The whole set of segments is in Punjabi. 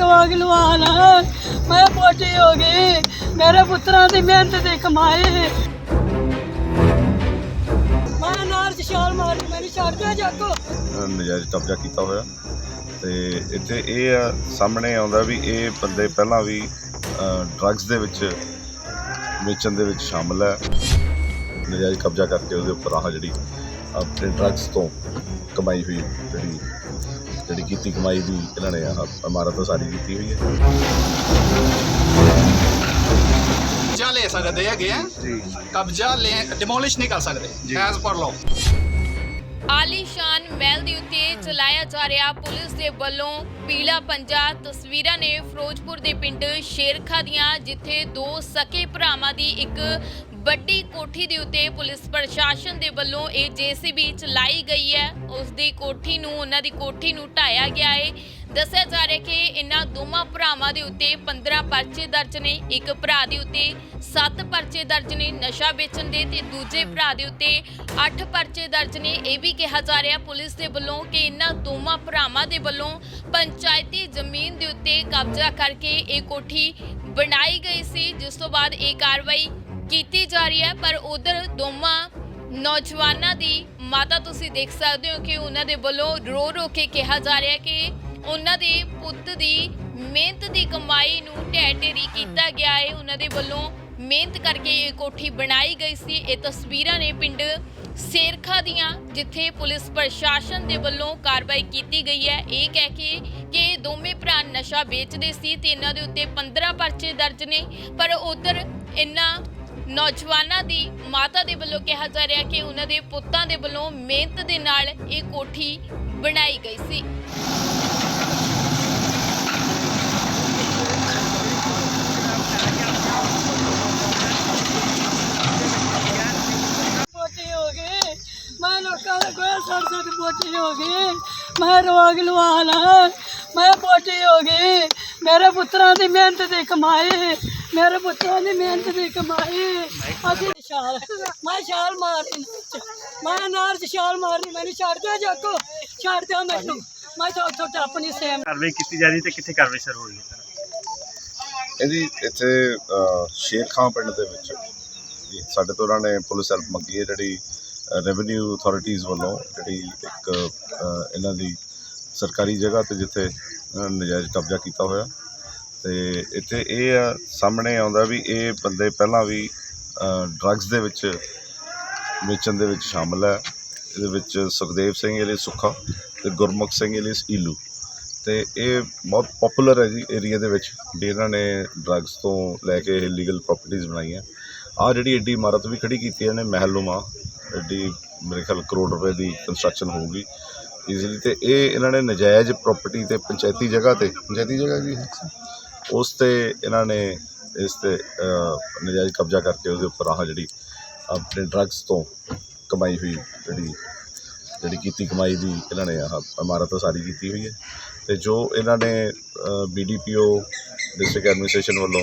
ਰੋਗ ਲਵਾਨ ਮੈਂ ਪੋਟੀ ਹੋ ਗਈ। ਮੇਰੇ ਪੁੱਤਰਾਂ ਦੀ ਮਿਹਨਤ ਦੀ ਕਮਾਈ। ਮੈਂ ਨਾਲ ਚ ਛਾਲ ਮਾਰੀ ਮੈਨੂੰ ਛੱਡ ਦਿਓ ਜਾਕੋ ਨਜਾਇਜ਼ ਕਬਜ਼ਾ ਕੀਤਾ ਹੋਇਆ। ਤੇ ਇੱਥੇ ਇਹ ਆ, ਸਾਹਮਣੇ ਆਉਂਦਾ ਵੀ ਇਹ ਬੰਦੇ ਪਹਿਲਾਂ ਵੀ ਡਰੱਗਸ ਦੇ ਵਿੱਚ, ਵੇਚਣ ਦੇ ਵਿੱਚ ਸ਼ਾਮਲ ਹੈ। ਨਜਾਇਜ਼ ਕਬਜ਼ਾ ਕਰਕੇ ਉਹਦੇ ਉੱਪਰ ਆਹ ਜਿਹੜੀ ਆਪਣੇ ਡਰੱਗਸ ਤੋਂ ਕਮਾਈ ਹੋਈ ਜਿਹੜੀ ਜਿਹੜੀ ਕੀਤੀ ਕਮਾਈ ਦੀ ਇਹਨਾਂ ਨੇ ਇਮਾਰਤ ਸਾਰੀ ਕੀਤੀ ਹੋਈ ਹੈ। ਕਬਜ਼ਾ ਲੈ ਸਕਦੇ ਹੈਗੇ ਆ। ਜੀ। ਕਬਜ਼ਾ ਲੈ ਡਿਮੋਲਿਸ਼ ਨਹੀਂ ਕਰ ਸਕਦੇ। ਐਜ਼ ਪਰ ਲਾਅ ਆਲੀਸ਼ਾਨ ਮਹਿਲ ਦੇ ਉੱਤੇ ਚਲਾਇਆ ਜਾ ਰਿਹਾ ਪੁਲਿਸ ਦੇ ਵੱਲੋਂ ਪੀਲਾ ਪੰਜਾ ਤਸਵੀਰਾਂ ਨੇ ਫਿਰੋਜ਼ਪੁਰ ਦੇ ਪਿੰਡ ਸ਼ੇਰਖਾ ਦੀਆਂ ਜਿੱਥੇ ਦੋ ਸਕੇ ਭਰਾਵਾਂ ਦੀ ਇੱਕ ਵੱਡੀ ਕੋਠੀ ਦੇ ਉੱਤੇ ਪੁਲਿਸ ਪ੍ਰਸ਼ਾਸਨ ਦੇ ਵੱਲੋਂ ਇਹ ਜੀਸੀਬੀ ਚਲਾਈ ਗਈ ਹੈ। ਉਸ ਦੀ ਕੋਠੀ ਨੂੰ, ਉਹਨਾਂ ਦੀ ਕੋਠੀ ਨੂੰ ਢਾਇਆ ਗਿਆ ਹੈ ਦੱਸਿਆ ਜਾ ਰਿਹਾ ਕਿ ਇਹਨਾਂ ਦੋਵਾਂ ਭਰਾਵਾਂ ਦੇ ਉੱਤੇ 15 ਪਰਚੇ ਦਰਜ ਨੇ। ਇੱਕ ਭਰਾ ਦੇ ਉੱਤੇ 7 ਪਰਚੇ ਦਰਜ ਨੇ ਨਸ਼ਾ ਵੇਚਣ ਦੇ ਤੇ ਦੂਜੇ ਭਰਾ ਦੇ ਉੱਤੇ 8 ਪਰਚੇ ਦਰਜ ਨੇ। ਇਹ ਵੀ ਕਿਹਾ ਜਾ ਰਿਹਾ ਪੁਲਿਸ ਦੇ ਵੱਲੋਂ ਕਿ ਇਹਨਾਂ ਦੋਵਾਂ ਭਰਾਵਾਂ ਦੇ ਵੱਲੋਂ ਪੰਚਾਇਤੀ ਜ਼ਮੀਨ ਦੇ ਉੱਤੇ ਕਬਜ਼ਾ ਕਰਕੇ ਇਹ ਕੋਠੀ ਬਣਾਈ ਗਈ ਸੀ। ਜਿਸ ਤੋਂ ਬਾਅਦ ਇਹ ਕਾਰਵਾਈ ਕੀਤੀ ਜਾ ਰਹੀ ਹੈ, ਪਰ ਉਧਰ ਦੋਵਾਂ ਨੌਜਵਾਨਾਂ ਦੀ ਮਾਤਾ ਤੁਸੀਂ ਦੇਖ ਸਕਦੇ ਹੋ ਕਿ ਉਹਨਾਂ ਦੇ ਵੱਲੋਂ ਰੋ ਰੋ ਕੇ ਕਿਹਾ ਜਾ ਰਿਹਾ ਕਿ ਉਹਨਾਂ ਦੇ ਪੁੱਤ ਦੀ ਮਿਹਨਤ ਦੀ ਕਮਾਈ ਨੂੰ ਢਹਿ ਢੇਰੀ ਕੀਤਾ ਗਿਆ ਹੈ। ਉਹਨਾਂ ਦੇ ਵੱਲੋਂ ਮਿਹਨਤ ਕਰਕੇ ਇਹ ਕੋਠੀ ਬਣਾਈ ਗਈ ਸੀ। ਇਹ ਤਸਵੀਰਾਂ ਨੇ ਪਿੰਡ ਸੇਰਖਾ ਦੀਆਂ, ਜਿੱਥੇ ਪੁਲਿਸ ਪ੍ਰਸ਼ਾਸਨ ਦੇ ਵੱਲੋਂ ਕਾਰਵਾਈ ਕੀਤੀ ਗਈ ਹੈ। ਇਹ ਕਹਿ ਕੇ ਕਿ ਦੋਵੇਂ ਭਰਾ ਨਸ਼ਾ ਵੇਚਦੇ ਸੀ ਤੇ ਇਹਨਾਂ ਦੇ ਉੱਤੇ 15 ਪਰਚੇ ਦਰਜ ਨੇ, ਪਰ ਉਧਰ ਇਹਨਾਂ ਨੌਜਵਾਨਾਂ ਦੀ, ਮਾਤਾ ਦੇ ਵੱਲੋਂ ਕਿਹਾ ਜਾ ਰਿਹਾ ਕਿ ਉਹਨਾਂ ਦੇ ਪੁੱਤਾਂ ਦੇ ਵੱਲੋਂ ਮਿਹਨਤ ਦੇ ਨਾਲ ਇਹ ਕੋਠੀ ਬਣਾਈ ਗਈ ਸੀ। ਹੋ ਗਈ ਮੈਂ ਲੋਕਾਂ ਦਾ ਕੋਈ ਸੜ ਪੋਟੀ ਹੋ ਗਈ ਮੈਂ ਰੋਗ ਲਵਾਨ ਮੈਂ ਪੋਟੀ ਹੋ ਗਈ ਮੇਰੇ ਪੁੱਤਰਾਂ ਦੀ ਮਿਹਨਤ ਦੀ ਕਮਾਈ ਮੇਰੇ ਪੁੱਤਰਾਂ ਦੀ ਮਿਹਨਤ ਦੀ ਕਮਾਈ। ਅਸੀਂ ਛਾਲ ਮੈਂ ਛਾਲ ਮਾਰੀ। ਮੈਂ ਨਾਲ ਛਾਲ ਮਾਰੀ ਮੈਨੂੰ ਛੱਡ ਦਿਓ ਜਾਕੋ। ਛੱਡ ਦਿਓ ਮੈਨੂੰ। ਮੈਂ ਤਾਂ ਉੱਥੋਂ ਟੱਪ ਨਹੀਂ ਸੇਮ ਕਾਰਵਾਈ ਕੀਤੀ ਜਾ ਰਹੀ ਤੇ ਕਿੱਥੇ ਕਾਰਵਾਈ ਸ਼ੁਰੂ ਹੋਈ ਹੈ ਇਹਦੀ ਇੱਥੇ ਸ਼ੇਰ ਖਾਂ ਪਿੰਡ ਦੇ ਵਿੱਚ। ਜੀ, ਸਾਡੇ ਤੋਂ ਉਹਨਾਂ ਨੇ ਪੁਲਿਸ ਹੈਲਪ ਮੰਗੀ ਹੈ ਜਿਹੜੀ ਰੈਵਨਿਊ ਅਥਾਰਟੀਜ਼ ਵੱਲੋਂ ਜਿਹੜੀ ਇੱਕ ਇਹਨਾਂ ਦੀ ਸਰਕਾਰੀ ਜਗ੍ਹਾ ਤੇ ਜਿੱਥੇ ਨਜਾਇਜ਼ ਕਬਜ਼ਾ ਕੀਤਾ ਹੋਇਆ। ਤੇ ਇੱਥੇ ਇਹ ਆ, ਸਾਹਮਣੇ ਆਉਂਦਾ ਵੀ ਇਹ ਬੰਦੇ ਪਹਿਲਾਂ ਵੀ ਡਰੱਗਸ ਦੇ ਵਿੱਚ, ਵੇਚਣ ਦੇ ਵਿੱਚ ਸ਼ਾਮਲ ਹੈ। ਇਹਦੇ ਵਿੱਚ ਸੁਖਦੇਵ ਸਿੰਘ ਇਹਦੇ ਸੁੱਖਾ ਤੇ ਗੁਰਮੁਖ ਸਿੰਘ ਇਹਦੇ ਈਲੂ। ਤੇ ਇਹ ਬਹੁਤ ਪਪੂਲਰ ਹੈ ਜੀ ਏਰੀਆ ਦੇ ਵਿੱਚ, ਵੀ ਇਹਨਾਂ ਨੇ ਡਰੱਗਸ ਤੋਂ ਲੈ ਕੇ ਇਲੀਗਲ ਪ੍ਰਾਪਰਟੀਆਂ ਬਣਾਈਆਂ। ਆ ਜਿਹੜੀ ਐਡੀ ਇਮਾਰਤ ਵੀ ਖੜੀ ਕੀਤੀ ਹੈ ਇਹਨੇ, ਮਹਿਲੂਮਾ ਐਡੀ ਮੇਰੇ ਖਿਆਲ ਕਰੋੜ ਰੁਪਏ ਦੀ ਕੰਸਟਰਕਸ਼ਨ ਹੋਊਗੀ। ਈਜ਼ੀਲੀ ਤੇ ਇਹ ਇਹਨਾਂ ਨੇ ਨਜਾਇਜ਼ ਪ੍ਰਾਪਰਟੀ ਤੇ ਪੰਚਾਇਤੀ ਜਗ੍ਹਾ ਤੇ, ਪੰਚਾਇਤੀ ਜਗ੍ਹਾ ਜੀ ਉਸ ਤੇ ਇਹਨਾਂ ਨੇ ਇਸ ਤੇ ਅ, ਨਜਾਇਜ਼ ਕਬਜ਼ਾ ਕਰਕੇ ਉਹਦੇ ਉੱਪਰ ਆਹ ਜਿਹੜੀ ਆਪਣੇ ਡਰੱਗਸ ਤੋਂ ਕਮਾਈ ਹੋਈ ਜਿਹੜੀ ਜਿਹੜੀ ਕੀਤੀ ਕਮਾਈ ਦੀ ਇਹਨਾਂ ਨੇ ਆਹ ਇਮਾਰਤ ਸਾਰੀ ਕੀਤੀ ਹੋਈ ਹੈ। ਤੇ ਜੋ ਇਹਨਾਂ ਨੇ ਬੀਡੀਪੀਓ ਡਿਸਟ੍ਰਿਕਟ ਐਡਮਿਨਿਸਟ੍ਰੇਸ਼ਨ ਵੱਲੋਂ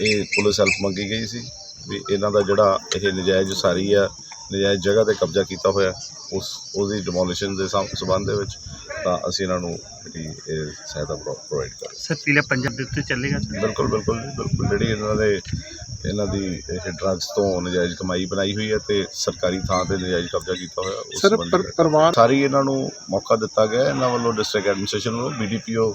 ਇਹ ਪੁਲਿਸ ਹੈਲਪ ਮੰਗੀ ਗਈ ਸੀ ਵੀ ਇਹਨਾਂ ਦਾ ਜਿਹੜਾ ਇਹ ਨਜਾਇਜ਼ ਸਾਰੀ ਆ ਨਜਾਇਜ਼ ਜਗ੍ਹਾ ਤੇ ਕਬਜ਼ਾ ਕੀਤਾ ਹੋਇਆ ਉਸ ਉਹਦੀ ਡਿਮੋਲੀਸ਼ਨ ਦੇ ਸੰ- ਸੰਬੰਧ ਦੇ ਵਿੱਚ ਤਾਂ ਅਸੀਂ ਇਹਨਾਂ ਨੂੰ ਜਿਹੜੀ ਇਹ ਸਹਾਇਤਾ ਪ੍ਰੋਵਾਈਡ ਕਰ ਸਰ ਪੀਲੇ ਪੰਜਾਬ ਦੇ ਉੱਤੇ ਚੱਲੇਗਾ? ਸਰ ਬਿਲਕੁਲ ਬਿਲਕੁਲ ਜੀ, ਬਿਲਕੁਲ। ਜਿਹੜੀ ਇਹਨਾਂ ਦੇ ਇਹਨਾਂ ਦੀ ਇਹ ਡਰੱਗਸ ਤੋਂ ਨਜਾਇਜ਼ ਕਮਾਈ ਬਣਾਈ ਹੋਈ ਹੈ ਤੇ ਸਰਕਾਰੀ ਥਾਂ ਤੇ ਨਜਾਇਜ਼ ਕਬਜ਼ਾ ਕੀਤਾ ਹੋਇਆ ਉਸ ਸਰ ਸੰਬੰਧੀ ਪਰ- ਪਰਿਵਾਰ ਸਾਰੀ ਇਹਨਾਂ ਨੂੰ ਮੌਕਾ ਦਿੱਤਾ ਗਿਆ ਹੈ। ਇਹਨਾਂ ਵੱਲੋਂ ਡਿਸਟ੍ਰਿਕਟ ਐਡਮਿਨਿਸਟ੍ਰੇਸ਼ਨ ਵੱਲੋਂ ਬੀਡੀਪੀਓ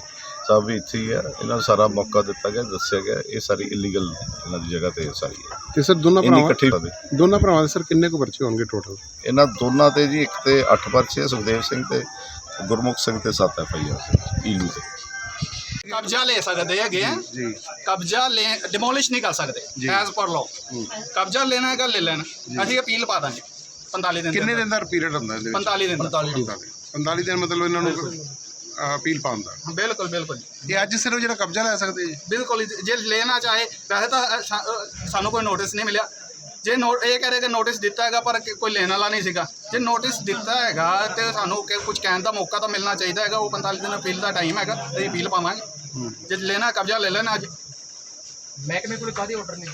ਸਾਹਿਬ ਵੀ ਇੱਥੇ ਹੀ ਹੈ ਇਹਨਾਂ ਨੂੰ ਸਾਰਾ ਮੌਕਾ ਦਿੱਤਾ ਗਿਆ ਦੱਸਿਆ ਗਿਆ ਇਹ ਸਾਰੀ ਇਲੀਗਲ ਇਹਨਾਂ ਦੀ ਜਗ੍ਹਾ ਤੇ ਸਾਰੀ ਹੈ। ਤੇ ਸਰ ਦੋਨਾਂ ਇੰਨੀ ਭਰਾਵਾਂ ਇਕੱਠੀ ਕਰਦੇ ਦੋਨਾਂ ਭਰਾਵਾਂ ਦੇ ਸਰ ਕਿੰਨੇ ਕੁ ਪਰਚੇ ਹੋਣਗੇ ਟੋਟਲ ਇਹਨਾਂ ਦੋਨਾਂ ਤੇ ਜੀ ਇੱਕ ਤੇ 8 ਪਰਚੇ ਆ, ਸੁਖਦੇਵ ਸਿੰਘ ਤੇ ਗੁਰਮੁਖ ਸਿੰਘ ਤੇ 7 ਐਫ ਆਈ ਆਰ ਈਲੂ ਤੇ। ਕਬਜ਼ਾ ਲੈ ਸਕਦੇ ਹੈਗੇ ਆ। ਜੀ ਕਬਜ਼ਾ ਲੈ ਡਿਮੋਲਿਸ਼ ਨਹੀਂ ਕਰ ਸਕਦੇ। ਐਜ਼ ਪਰ ਲਾਅ ਕਬਜ਼ਾ ਲੈਣਾ ਹੈਗਾ ਲੈ ਲੈਣਾ। ਅਸੀਂ ਅਪੀਲ ਪਾ ਦਾਂਗੇ। 45 ਦਿਨ ਦੇ ਕਿੰਨੇ। ਦਿਨ ਦਾ ਪੀਰੀਅਡ ਹੁੰਦਾ ਇਹਦੇ ਵਿੱਚ? 45 ਦਿਨ ਦਾ। 45 ਦਿਨ। ਮਤਲਬ ਇਹਨਾਂ ਨੂੰ ਅਪੀਲ ਪਾਉਂਦਾ ਬਿਲਕੁਲ ਬਿਲਕੁਲ ਇਹ ਅੱਜ ਸਿਰਫ ਜਿਹੜਾ ਕਬਜ਼ਾ ਲੈ ਸਕਦੇ ਜੀ? ਬਿਲਕੁਲ ਹੀ, ਜੇ ਲੈਣਾ ਚਾਹੇ ਵੈਸੇ ਤਾਂ ਅ, ਸਾ- ਅ, ਸਾਨੂੰ ਕੋਈ ਨੋਟਿਸ ਨਹੀਂ ਮਿਲਿਆ। ਜੇ ਨੋਟ ਇਹ ਕਹਿ ਰਹੇ ਕਿ ਨੋਟਿਸ ਦਿੱਤਾ ਹੈਗਾ ਪਰ ਕਿ ਕੋਈ ਲੈਣ ਵਾਲਾ ਨਹੀਂ ਸੀਗਾ। ਜੇ ਨੋਟਿਸ ਦਿੱਤਾ ਹੈਗਾ ਤੇ ਸਾਨੂੰ ਕਿ ਕੁਝ ਕਹਿਣ ਦਾ ਮੌਕਾ ਤਾਂ ਮਿਲਣਾ ਚਾਹੀਦਾ ਹੈਗਾ। ਉਹ 45 ਦਿਨ ਅਪੀਲ ਦਾ ਟਾਈਮ ਹੈਗਾ ਅਸੀਂ ਅਪੀਲ ਪਾਵਾਂਗੇ। ਜੇ ਲੈਣਾ ਕਬਜ਼ਾ ਲੈ ਲੈਣਾ ਅੱਜ। ਮਹਿਕਮੇ ਕੋਲ ਕਾਦੀ ਆਰਡਰ ਨਹੀਂ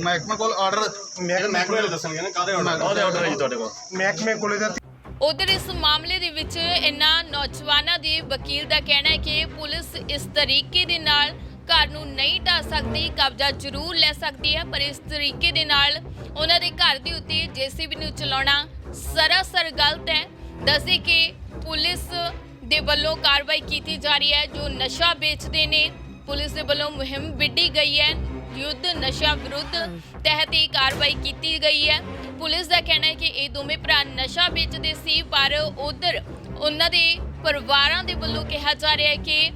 ਮਹਿਕਮੇ ਕੋਲ ਆਰਡਰ ਮਹਿਕਮੇ ਕੋਲ ਦੱਸਣਗੇ ਨਾ ਕਾਦੇ ਕਾਹਦੇ ਆਰਡਰ ਹੈ ਜੀ ਤੁਹਾਡੇ ਕੋਲ। ਮਹਿਕਮੇ ਕੋਲ ਇਹਦਾ ਉਧਰ ਇਸ ਮਾਮਲੇ ਦੇ ਵਿੱਚ ਇਹਨਾਂ ਨੌਜਵਾਨਾਂ ਦੇ ਵਕੀਲ ਦਾ ਕਹਿਣਾ ਹੈ ਕਿ ਪੁਲਿਸ ਇਸ ਤਰੀਕੇ ਦੇ ਨਾਲ ਘਰ ਨੂੰ ਨਹੀਂ ਢਾ ਸਕਦੀ ਕਬਜ਼ਾ ਜ਼ਰੂਰ ਲੈ ਸਕਦੀ ਹੈ ਪਰ ਇਸ ਤਰੀਕੇ ਦੇ ਨਾਲ ਉਹਨਾਂ ਦੇ ਘਰ ਦੇ ਉੱਤੇ ਜੀਸੀਬੀ ਨੂੰ ਚਲਾਉਣਾ ਸਰਾਸਰ ਗਲਤ ਹੈ। ਦੱਸਦੇ ਕਿ ਪੁਲਿਸ ਦੇ ਵੱਲੋਂ ਕਾਰਵਾਈ ਕੀਤੀ ਜਾ ਰਹੀ ਹੈ, ਜੋ ਨਸ਼ਾ ਵੇਚਦੇ ਨੇ। ਪੁਲਿਸ ਦੇ ਵੱਲੋਂ ਮੁਹਿੰਮ ਵਿੱਢੀ ਗਈ ਹੈ। ਯੁੱਧ ਨਸ਼ਾ ਵਿਰੁੱਧ ਤਹਿਤ ਇਹ ਕਾਰਵਾਈ ਕੀਤੀ ਗਈ ਹੈ। ਪੁਲਿਸ ਦਾ ਕਹਿਣਾ ਹੈ ਕਿ ਇਹ ਦੋਵੇਂ ਭਰਾ ਨਸ਼ਾ ਵੇਚਦੇ ਸੀ, ਪਰ ਉਧਰ ਉਹਨਾਂ ਦੇ ਪਰਿਵਾਰਾਂ ਦੇ ਵੱਲੋਂ ਕਿਹਾ ਜਾ ਰਿਹਾ ਹੈ ਕਿ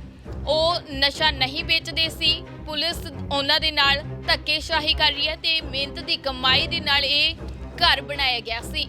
ਉਹ ਨਸ਼ਾ ਨਹੀਂ ਵੇਚਦੇ ਸੀ। ਪੁਲਿਸ ਉਹਨਾਂ ਦੇ ਨਾਲ ਧੱਕੇਸ਼ਾਹੀ ਕਰ ਰਹੀ ਹੈ ਤੇ ਮਿਹਨਤ ਦੀ ਕਮਾਈ ਦੇ ਨਾਲ ਇਹ ਘਰ ਬਣਾਇਆ ਗਿਆ ਸੀ।